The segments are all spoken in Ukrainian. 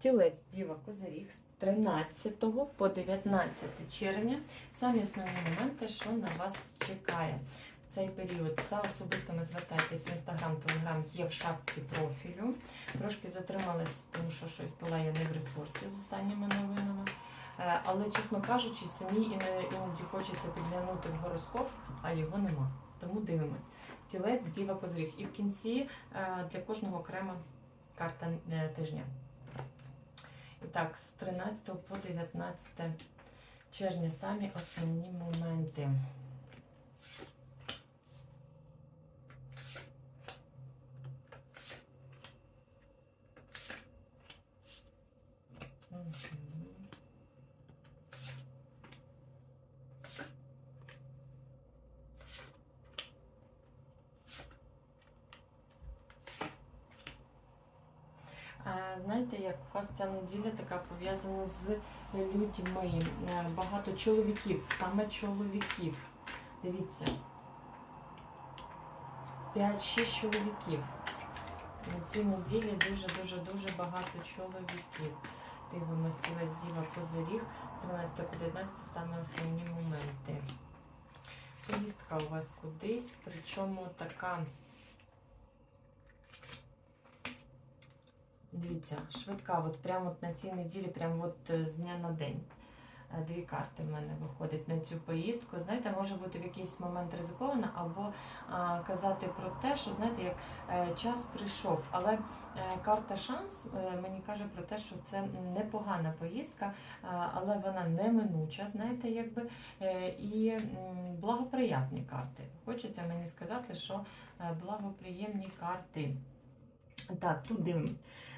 Тілець Діва Козиріг з 13 по 19 червня. Самі основні моменти, що на вас чекає в цей період. За особистими звертайтесь в інстаграм, телеграм є в шапці профілю. Трошки затрималась, тому що щось була я не в ресурсі з останніми новинами. Е, Але, чесно кажучи, самі іноді хочеться підглянути в гороскоп, а його нема. Тому дивимось. Тілець, діва, козиріг. І в кінці е, для кожного окрема карта е, тижня. Так, з 13 по 19 червня самі основні моменти. Мгм. А, Знаєте, як у вас ця неділя така пов'язана з людьми. Е, Багато чоловіків, саме чоловіків. Дивіться. 5-6 чоловіків. На цій неділі дуже-дуже-дуже багато чоловіків. Дивимось, тілець діва козиріг з 13 по 19 саме основні моменти. Поїздка у вас кудись, причому така. Дивіться, швидка, от прямо от на цій неділі, прямо от е, з дня на день. Е, Дві карти в мене виходять на цю поїздку. Знаєте, може бути в якийсь момент ризиковано, або а, казати про те, що знаєте, як е, час прийшов. Але е, карта шанс е, мені каже про те, що це непогана поїздка, е, але вона неминуча, знаєте, якби е, і м, благоприятні карти. Хочеться мені сказати, що е, благоприємні карти. Так, тут дивимось.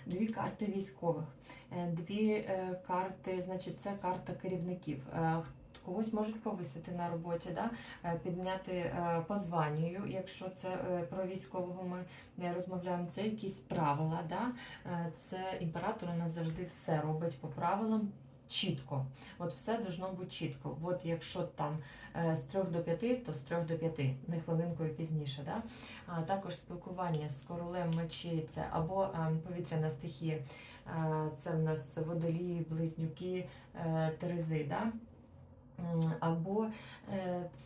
Дві карти військових, е, дві е, карти, значить, це карта керівників. Е, Когось можуть повисити на роботі, да? підняти по званню, якщо це про військового ми не розмовляємо. Це якісь правила. Да? Це імператор у нас завжди все робить по правилам. Чітко, от все должно бути чітко. От якщо там е, з 3 до 5, то з 3 до 5, не хвилинкою пізніше. Да? А також спілкування з королем мечей, це або е, повітряна стихія, е, це в нас водолії, близнюки, терези. Да? Або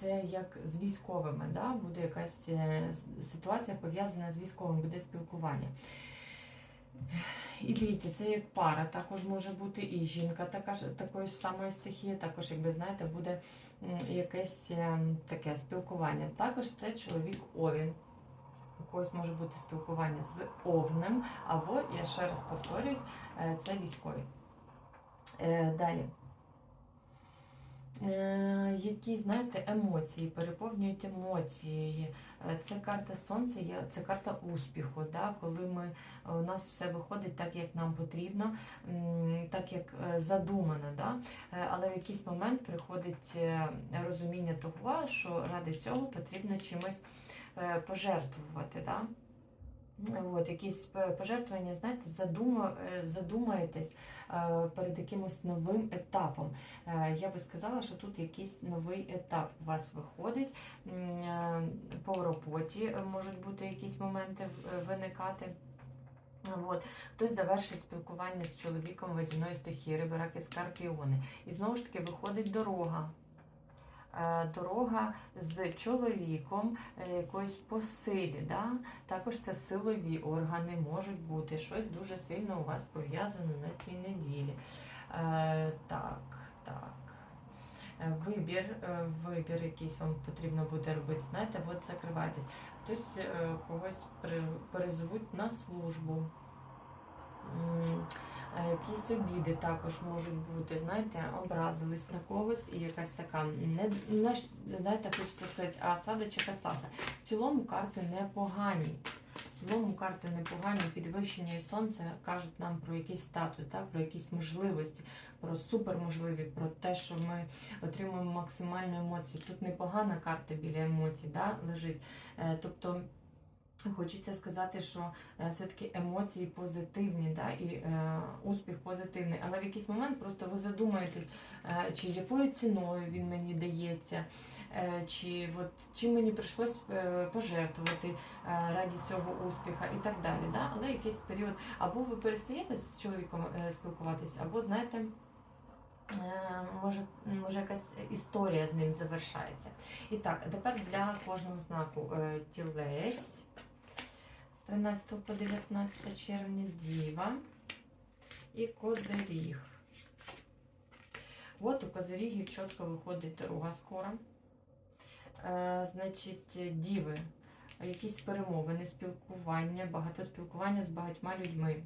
це як з військовими, да? буде якась ситуація пов'язана з військовим, буде спілкування. І дивіться, це як пара, також може бути і жінка така такої ж самої стихії, також, як ви знаєте, буде якесь е, таке спілкування. Також це чоловік Овін. У когось може бути спілкування з овнем, або, я ще раз повторюсь, е, це військові. Е, Далі. Е, Які, знаєте, емоції, переповнюють емоції. Е, Це карта сонця, це карта успіху, да? коли ми, у нас все виходить так, як нам потрібно, так як е, задумано. Да? Е, Але в якийсь момент приходить е, розуміння того, що ради цього потрібно чимось е, пожертвувати. Да? От, якісь пожертвування, знаєте, задума, е, задумаєтесь е, перед якимось новим етапом. Е, Я би сказала, що тут якийсь новий етап у вас виходить. По роботі можуть бути якісь моменти виникати. От. Хтось завершить спілкування з чоловіком водяної стихії, риби, раки, скорпіони. І знову ж таки виходить дорога. Е, Дорога з чоловіком е, якоюсь по силі. Да? Також це силові органи можуть бути. Щось дуже сильно у вас пов'язано на цій неділі. Е, так, так. Вибір, вибір якийсь вам потрібно буде робити. Знаєте, от закривайтесь. Хтось когось перезовуть на службу. Якісь обіди також можуть бути, знаєте, образились на когось і якась така, не, знаєте, хочеться сказати, а сада чи кастаса. В цілому карти непогані. В цілому карти непогані, підвищення і сонце кажуть нам про якийсь статус, так, про якісь можливості, про суперможливі, про те, що ми отримуємо максимальну емоцію. Тут непогана карта біля емоцій да, лежить. Е, Тобто Хочеться сказати, що е, все-таки емоції позитивні, да, і е, успіх позитивний. Але в якийсь момент просто ви задумаєтесь, е, чи якою ціною він мені дається, е, чи от, чим мені прийшлось е, пожертвувати е, раді цього успіха і так далі. Да? Але якийсь період, або ви перестаєте з чоловіком е, спілкуватися, або знаєте. е, Може, може якась історія з ним завершається. І так, тепер для кожного знаку е, тілець 13 по 19 червня Діва і Козиріг. От у Козирігів чітко виходить дорога скоро. Е, значить, діви, якісь перемовини, спілкування, багато спілкування з багатьма людьми.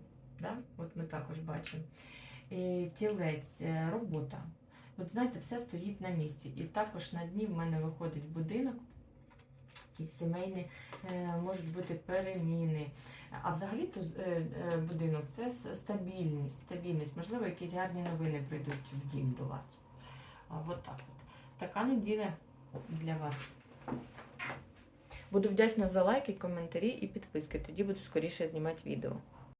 Да? От ми також бачимо. І тілець, е, робота. От знаєте, все стоїть на місці. І також на дні в мене виходить будинок, якісь сімейні, е, можуть бути переміни. А взагалі-то е, е, будинок це стабільність, стабільність. Можливо, якісь гарні новини прийдуть в дім до вас. От так от. Така неділя для вас. Буду вдячна за лайки, коментарі і підписки. Тоді буду скоріше знімати відео.